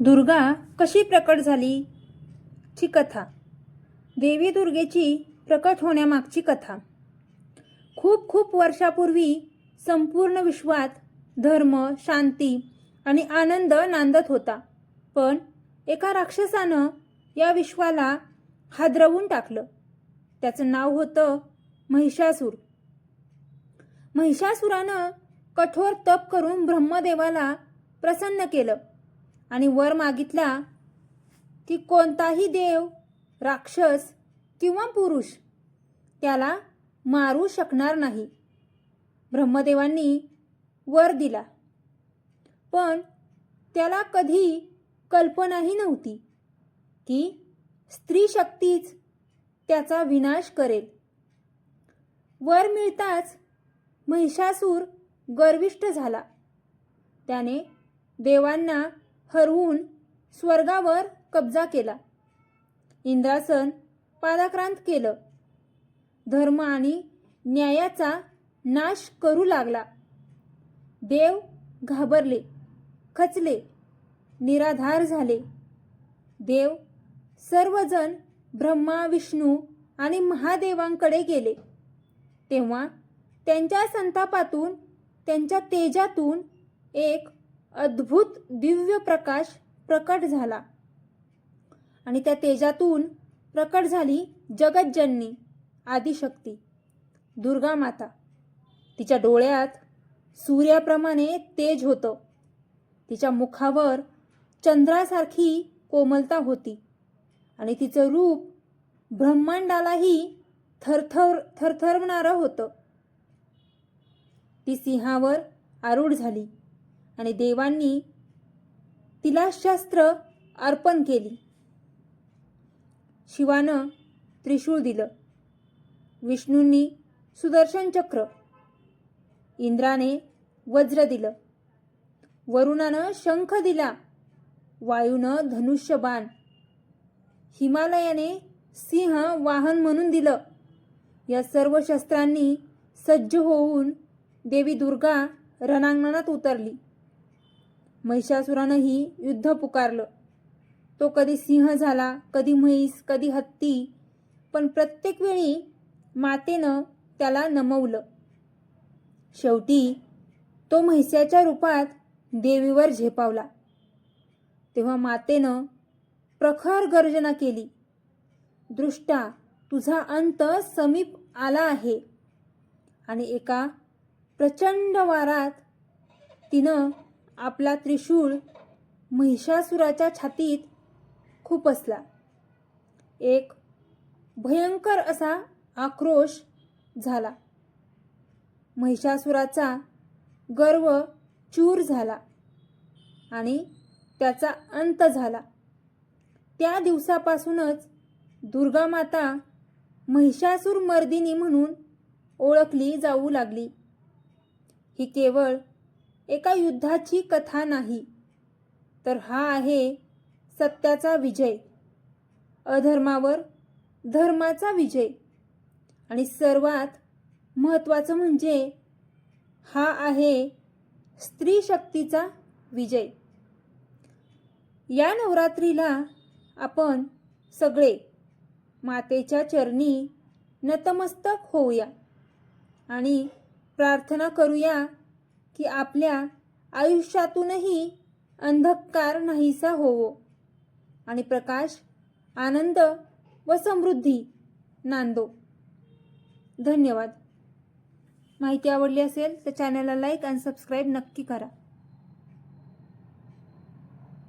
दुर्गा कशी प्रकट झाली? ची कथा. देवी दुर्गेची प्रकट होण्यामागची कथा. खूप खूप वर्षापूर्वी संपूर्ण विश्वात धर्म शांती आणि आनंद नांदत होता. पण एका राक्षसानं या विश्वाला हादरवून टाकलं. त्याचं नाव होतं महिषासूर. महिषासुरानं कठोर तप करून ब्रह्मदेवाला प्रसन्न केलं. आणि वर मागितला की कोणताही देव राक्षस किंवा पुरुष त्याला मारू शकणार नाही. ब्रह्मदेवांनी वर दिला. पण त्याला कधी कल्पनाही नव्हती की स्त्री शक्तीच त्याचा विनाश करेल. वर मिळताच महिषासूर गर्विष्ठ झाला. त्याने देवांना हरवून स्वर्गावर कब्जा केला. इंद्रासन पादाक्रांत केलं. धर्म आणि न्यायाचा नाश करू लागला. देव घाबरले खचले निराधार झाले. देव सर्वजण ब्रह्मा विष्णू आणि महादेवांकडे गेले. तेव्हा त्यांच्या संतापातून त्यांच्या तेजातून एक अद्भुत दिव्य प्रकाश प्रकट झाला. आणि त्या तेजातून प्रकट झाली जगज्जननी आदिशक्ती दुर्गा माता तिच्या डोळ्यात सूर्याप्रमाणे तेज होतं. तिच्या मुखावर चंद्रासारखी कोमलता होती. आणि तिचं रूप ब्रह्मांडालाही थरथर थरथरवणारं होतं. ती सिंहावर आरूढ झाली. आणि देवांनी तिला शस्त्र अर्पण केली. शिवानं त्रिशूळ दिलं. विष्णूंनी सुदर्शन चक्र इंद्राने वज्र दिलं. वरुणानं शंख दिला. वायूनं धनुष्यबाण हिमालयाने सिंह वाहन म्हणून दिलं. या सर्व शस्त्रांनी सज्ज होऊन देवी दुर्गा रणांगणात उतरली. महिषासुरानंही युद्ध पुकारलं. तो कधी सिंह झाला कधी म्हैस कधी हत्ती पण प्रत्येक वेळी मातेनं त्याला नमवलं. शेवटी तो म्हैस्याच्या रूपात देवीवर झेपावला. तेव्हा मातेनं प्रखर गर्जना केली. दृष्टा तुझा अंत समीप आला आहे. आणि एका प्रचंड वारात तिनं आपला त्रिशूळ महिषासुराच्या छातीत खुपसला एक भयंकर असा आक्रोश झाला. महिषासुराचा गर्व चूर झाला आणि त्याचा अंत झाला. त्या दिवसापासूनच दुर्गा माता महिषासूर मर्दिनी म्हणून ओळखली जाऊ लागली. ही केवळ एका युद्धाची कथा नाही. तर हा आहे सत्याचा विजय. अधर्मावर धर्माचा विजय. आणि सर्वात महत्त्वाचं म्हणजे हा आहे स्त्री शक्तीचा विजय. या नवरात्रीला आपण सगळे मातेच्या चरणी नतमस्तक होऊया आणि प्रार्थना करूया की आपल्या आयुष्यातूनही अंधकार नाहीसा होवो. आणि प्रकाश आनंद व समृद्धी नांदो. धन्यवाद. माहिती आवडली असेल तर चॅनलला लाईक आणि सबस्क्राईब नक्की करा.